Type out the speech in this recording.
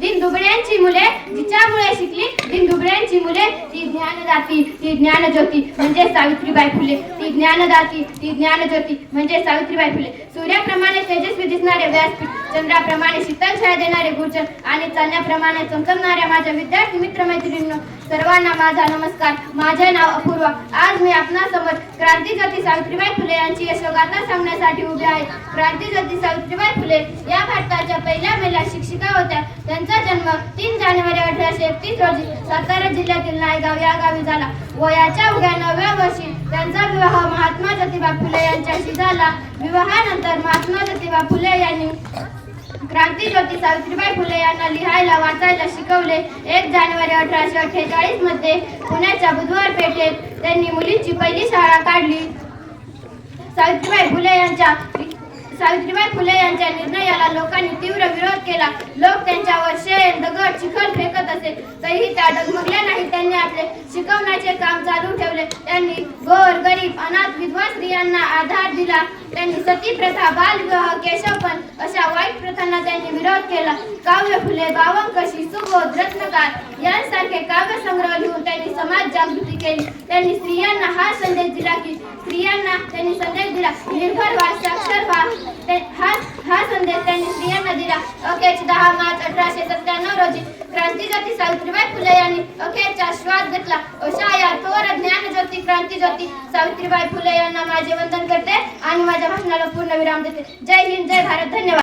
दिन दुबळ्यांची मुले जिच्यामुळे शिकली दिन दुबळ्यांची मुले ती ज्ञानदाती ती ज्ञानज्योती म्हणजे सावित्रीबाई फुले. ती ज्ञानदाती ती ज्ञानज्योती म्हणजे सावित्रीबाई फुले. सूर्याप्रमाणे तेजस्वी दिसणारे व्यासपीठ चंद्राप्रमाणे शीतल छाया देणारे गुरुजन आणि चालण्याप्रमाणे चमचमणाऱ्या माझ्या विद्यार्थी मित्रमैत्रिणींनो सर्वांना माझा नमस्कार. माझे नाव अपूर्वा. आज मी आपणासमोर क्रांतीज्योती सावित्रीबाई फुले यांची यशोगाथा सांगण्यासाठी उभे आहे. क्रांतीज्योती सावित्रीबाई फुले या भारताच्या पहिल्या शिक्षिका होत्या. त्यांचा जन्म तीन जानेवारी अठराशे एकतीस रोजी सातारा जिल्ह्यातील नायगाव या गावी झाला. वयाच्या उघ्या नवव्या वर्षी त्यांचा विवाह महात्मा ज्योतिबा फुले यांच्याशी झाला. विवाहानंतर महात्मा ज्योतिबा फुले यांनी क्रांती ज्योती सावित्रीबाई फुले यांना लिहायला वाचायला शिकवले. एक जानेवारी अठराशे अठ्ठेचाळीसमध्ये पुण्याच्या बुधवार पेठेत त्यांनी मुलींची पहिली शाळा काढली. सावित्रीबाई फुले यांच्या सावित्रीबाई फुले यांच्या निर्णयाला विरोध लोक त्यांच्यावर शेण दगड चिखल फेकत असे. तरीही त्या डगमगल्या नाही. त्यांनी आपले शिकवण्याचे काम चालू ठेवले. त्यांनी गोर गरीब अनाथ विधवा स्त्रियांना आधार दिला. त्यांनी सती प्रथा बालविवाह केशवपण अशा वाईट प्रथांना त्यांनी विरोध केला. काव्य फुले बावनकशी सुबोध रत्नकार यांसारखे काव्य संग्रह लिहून त्यांनी समाज जागृती केली. त्यांनी स्त्रियांना हा संदेश दिला की स्त्रियांना त्यांनी संदेश दिला निर्भर व्हा साक्षर व्हा ते- हा हा संदेश त्यांनी स्त्रियांना दहा मार्च अठराशे सत्त्याण्णव रोजी क्रांतीज्योती सावित्रीबाई फुले यांनी अखेरचा श्वास घेतला. अशा या थोर ज्ञानज्योती क्रांतीज्योती सावित्रीबाई फुले यांना माझे वंदन करते आणि माझ्या भाषणाला पूर्ण विराम देते. जय हिंद जय भारत धन्यवाद.